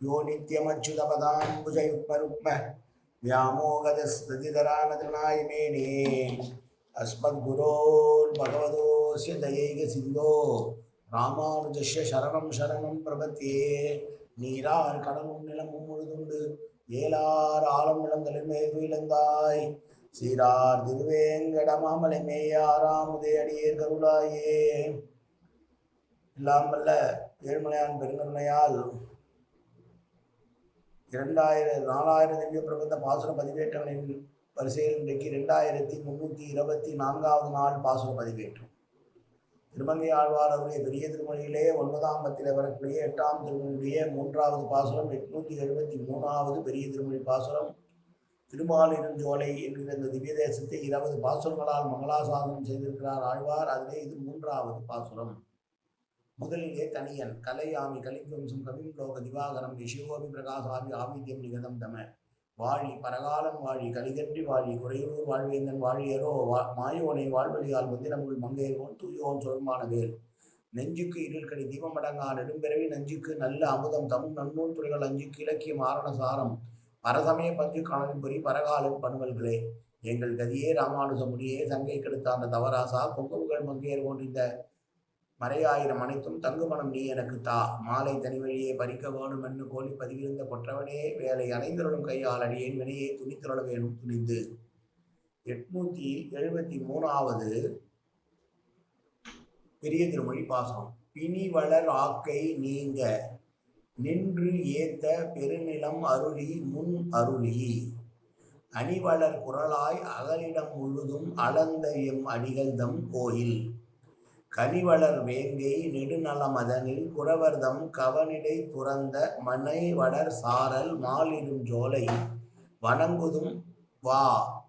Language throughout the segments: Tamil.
யோ நித்யமச்சுதபதாம்புஜயுக்மருக்ம व्यामोगदस्मृतिधरानतृणाय मेने अस्मद्गुरोर्भगवतोऽस्य दयैक सिन्धो ராமானுஜஸ்ய சரணம் சரணம் பிரபத்தியே நீரார் கடலும் நிலமும் முழுதுண்டு ஏலார் ஆலம் நிலங்களில் துயிலந்தாய் சீரார் திருவேங்கடமாமலை மேயாராம் உதயடியேர் கருளாயே எல்லாம் வல்ல ஏழ்மலையான் பெருங்கருணையால் இரண்டாயிரம் நாலாயிரம் திவ்ய பிரபந்த பாசுர பதிவேற்றங்களின் வரிசையில் இன்றைக்கு ரெண்டாயிரத்தி முன்னூற்றி இருபத்தி நான்காவது நாள் பாசுர பதிவேற்றம். திருமங்கை ஆழ்வார் அவருடைய பெரிய திருமொழியிலே ஒன்பதாம் பத்தில் வரக்கூடிய எட்டாம் திருமணியுடைய மூன்றாவது பாசுரம் எட்நூற்றி எழுபத்தி மூணாவது பெரிய திருமொழி பாசுரம் திருமாலிருஞ்சோலை என்கிற இந்த திவ்ய தேசத்தை இருபது பாசுரங்களால் மங்களாசாதனம் செய்திருக்கிறார் ஆழ்வார். அதிலே இது மூன்றாவது பாசுரம். முதலிலே தனியன் கலையாமி கலித்வம்சம் கவிம் லோக திவாகரம் ரிஷிகோபி பிரகாசாபி ஆவித்யம் நிகதம் தம. வாழி பரகாலம் வாழி கலிகன்றி வாழி குறையூர் வாழ்வேந்தன் வாழியரோ வா மாயோனை வாழ்வழியால் மந்திரமுள் மங்கையர்வோன் தூயோன் சொல்மானவேல். நெஞ்சுக்கு இருள்கடி தீபமடங்கா நெடும்பிறவி நஞ்சுக்கு நல்ல அமுதம் தமிழ் நன்னூல் துறைகள் அஞ்சுக்கு இலக்கியம் ஆரண சாரம். பரசமய பஞ்சு காணலின்புரி பரகாலன் பணுவல்களே. எங்கள் கதியே ராமானுஜமுடியே சங்கை கெடுத்த அந்த தவராசா பொங்குகள் மங்கையர் போன்ற இந்த மறையாயிரம் அனைத்தும் தங்குமணம் நீ எனக்கு தா. மாலை தனி வழியே பறிக்க வேணும் என்று கோலி பதிவிருந்த கொற்றவனே வேலை அணைந்தருளும் கையால் அடியேன் வினையை துணித்திரள வேணும் துணிந்து. எட்நூத்தி எழுபத்தி மூணாவது பெரிய திருமொழி பாசனம் பிணி வளர் ஆக்கை நீங்க நின்று ஏத்த பெருநிலம் அருளி முன் அருளி. அணிவளர் குரலாய் அகலிடம் முழுதும் அளந்த எம் அடிகள்தம் கோயில். கனிவளர் வேங்கை நெடுநலமதனில் குறவர்தம் கவனிடை துறந்த மனை வளர் சாரல் மாலிடும் ஜோலை. வணங்குதும் வா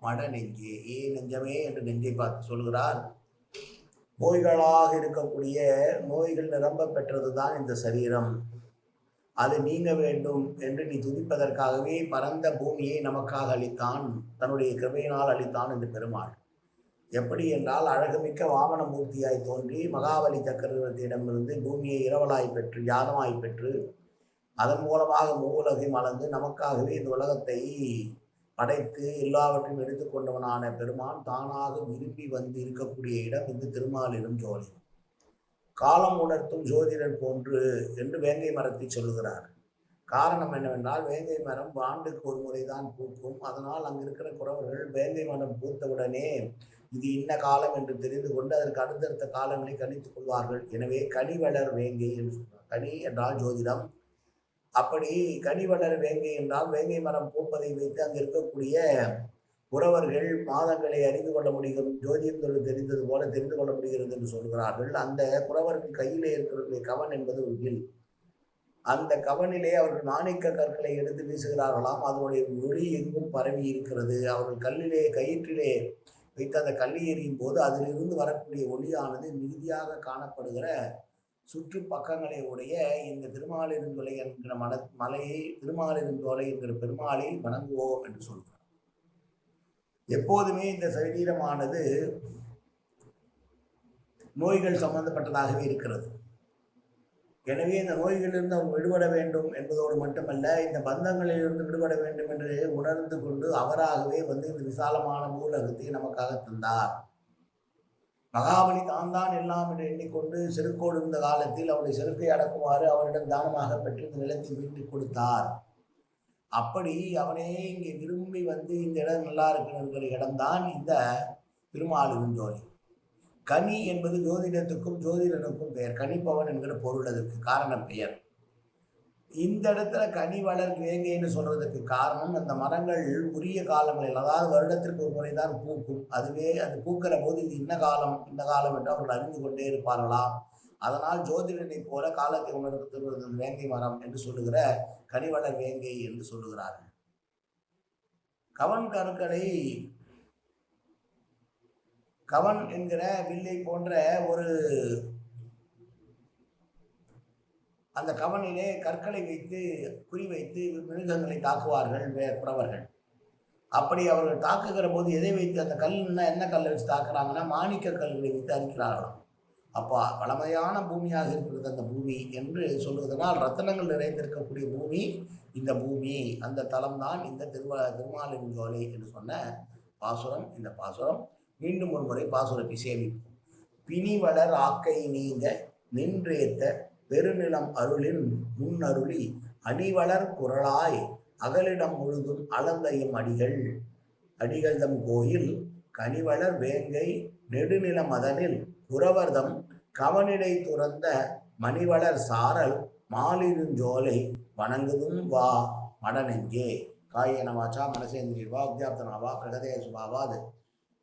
மட நெஞ்சே. ஏ நெஞ்சமே என்று நெஞ்சை பார்த்து சொல்கிறார். நோய்களாக இருக்கக்கூடிய நோய்கள் நிரம்ப பெற்றதுதான் இந்த சரீரம். அது நீங்க வேண்டும் என்று நீ துதிப்பதற்காகவே பரந்த பூமியை நமக்காக அளித்தான். தன்னுடைய கிருபையினால் அளித்தான் என்று பெருமாள். எப்படி என்றால் அழகுமிக்க வாமனமூர்த்தியாய் தோன்றி மகாபலி சக்கரவர்த்தியிடமிருந்து பூமியை இரவலாய் பெற்று யாதமாய் பெற்று அதன் மூலமாக மூவுலகையும் அளந்து நமக்காகவே இந்த உலகத்தை படைத்து எல்லாவற்றையும் எடுத்துக்கொண்டவனான பெருமான் தானாக விரும்பி வந்து இருக்கக்கூடிய இடம் இந்த திருமாலிடம் ஜோதி காலம் உணர்த்தும் ஜோதிடர் போன்று என்று வேங்கை மரத்தை சொல்லுகிறார் காரணம் என்னவென்றால் வேங்கை மரம் ஆண்டுக்கு ஒரு முறைதான் பூக்கும். அதனால் அங்கு இருக்கிற குறவர்கள் வேங்கை மரம் பூத்தவுடனே இது இன்ன காலம் என்று தெரிந்து கொண்டு அதற்கு அடுத்தடுத்த காலங்களை கணித்துக் கொள்வார்கள். எனவே கனிவளர் வேங்கை என்று சொல்றார் கனி என்றால் ஜோதிடம். அப்படி கனிவளர் வேங்கை என்றால் வேங்கை மரம் பூப்பதை வைத்து அங்கு இருக்கக்கூடிய உறவர்கள் மாதங்களை அறிந்து கொள்ள முடியும். ஜோதியம் தொழில் தெரிந்தது போல தெரிந்து கொள்ள முடிகிறது என்று சொல்கிறார்கள். அந்த குறவர்கள் கையிலே இருக்கிற கவன் என்பது ஒரு வில் அந்த கவனிலே அவர்கள் நாணிக்க கற்களை எடுத்து வீசுகிறார்களாம். அதனுடைய ஒளி எங்கும் பரவி இருக்கிறது. அவர்கள் கல்லிலே கயிற்றிலே வைத்து அந்த கல்லி எறியும் போது அதிலிருந்து வரக்கூடிய ஒளியானது மிகுதியாக காணப்படுகிற சுற்று பக்கங்களை உடைய இந்த திருமாலிருந்தோலை என்கிற மன மலையை திருமாலிருந்தோலை என்கிற பெருமாளை வணங்குவோம் என்று சொல்கிறார். எப்போதுமே இந்த சரீரமானது நோய்கள் சம்பந்தப்பட்டதாகவே இருக்கிறது. எனவே இந்த நோய்களிலிருந்து அவங்க விடுபட வேண்டும் என்பதோடு மட்டுமல்ல இந்த பந்தங்களிலிருந்து விடுபட வேண்டும் என்று உணர்ந்து கொண்டு அவராகவே வந்து இந்த விசாலமான மூலகத்தை நமக்காக தந்தார். மகாபலி தான் தான் எல்லாம் என்று எண்ணிக்கொண்டு செருக்கோடு இருந்த காலத்தில் அவருடைய செருக்கை அடக்குமாறு அவரிடம் தானமாக பெற்று இந்த நிலத்தை மீட்டு கொடுத்தார். அப்படி அவனே இங்கே விரும்பி வந்து இந்த இடம் நல்லா இருக்கிற இடம்தான் இந்த திருமாலிருந்தோலி கனி என்பது ஜோதிடத்துக்கும் ஜோதிடனுக்கும் பெயர். கனிப்பவன் என்கிற பொருள் அதற்கு காரணம் பெயர். இந்த இடத்துல கனி வளர் வேங்கைன்னு சொல்றதுக்கு காரணம் அந்த மரங்கள் உரிய காலங்களில் அதாவது வருடத்திற்கு ஒரு முறைதான் பூக்கும். அதுவே அது பூக்கிற போது இது இன்ன காலம் இந்த காலம் என்று அவர்கள் அறிந்து கொண்டே இருப்பார்களாம். அதனால் ஜோதிடனை போல காலத்தை உணர்ந்து வேங்கை மரம் என்று சொல்லுகிற கனிவளர் வேங்கை என்று சொல்லுகிறார்கள். கவன் கருக்களை கவன் என்கிற வில்லை போன்ற ஒரு அந்த கவனிலே கற்களை வைத்து குறிவைத்து மிருகங்களை தாக்குவார்கள் வே- குறவர்கள் அப்படி அவர்கள் தாக்குகிற போது எதை வைத்து அந்த கல்லுன்னா என்ன கல்லை வச்சு தாக்குறாங்கன்னா மாணிக்க கல்களை வைத்து அரிக்கிறார்களாம். அப்போ பழமையான பூமியாக இருக்கிறது அந்த பூமி என்று சொல்வதனால் ரத்தனங்கள் நிறைந்திருக்கக்கூடிய பூமி இந்த பூமி. அந்த தலம்தான் இந்த திருவ திருமாலிருஞ்சோலை என்று சொன்ன பாசுரம் இந்த பாசுரம். மீண்டும் ஒரு முறை பாசுரத்தை சேமிப்போம். பிணிவளர் ஆக்கை நீங்க நின்றேத்த பெருநிலம் அருளின் முன்னருளி அணிவளர் குரலாய் அகலிடம் முழுதும் அளந்தையும் அடிகள் அடிகள்தம் கோயில் கனிவளர் வேங்கை நெடுநில மதனில் புறவர்தம் கவனிடை துறந்த மணிவளர் சாரல் மாலிருஞ்சோலை வணங்குதும் வா மடனெங்கே. காயனவாச்சா வாச்சா மனசேந்திரியர்வா உத்யாப்தனாவா பிரகதே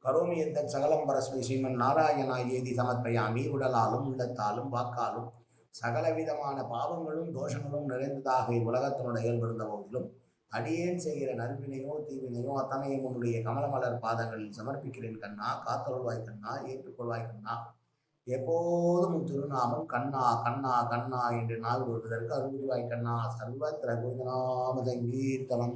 கரோமி எந்த சகலம் பரஸ்மை ஸ்ரீமன் நாராயணா ஏதி சமர்ப்பயாமி உடலாலும் உள்ளத்தாலும் வாக்காலும் சகலவிதமான பாவங்களும் தோஷங்களும் நிறைந்ததாக இவ்வுலகத்தினுடைய இயல்பிருந்த போதிலும் அடியேன் செய்கிற நல்வினையோ தீவினையோ அத்தனையும் உன்னுடைய கமலமலர் பாதங்களில் சமர்ப்பிக்கிறேன் கண்ணா காத்தருள்வாய் கண்ணா ஏற்றுக்கொள்வாய் கண்ணா. எப்போதும் திருநாமம் கண்ணா கண்ணா கண்ணா என்று நாள் ஒருவதற்கு அருள்வாய் கண்ணா. சர்வத்திர கோவிந்தநாம சங்கீர்த்தனம்.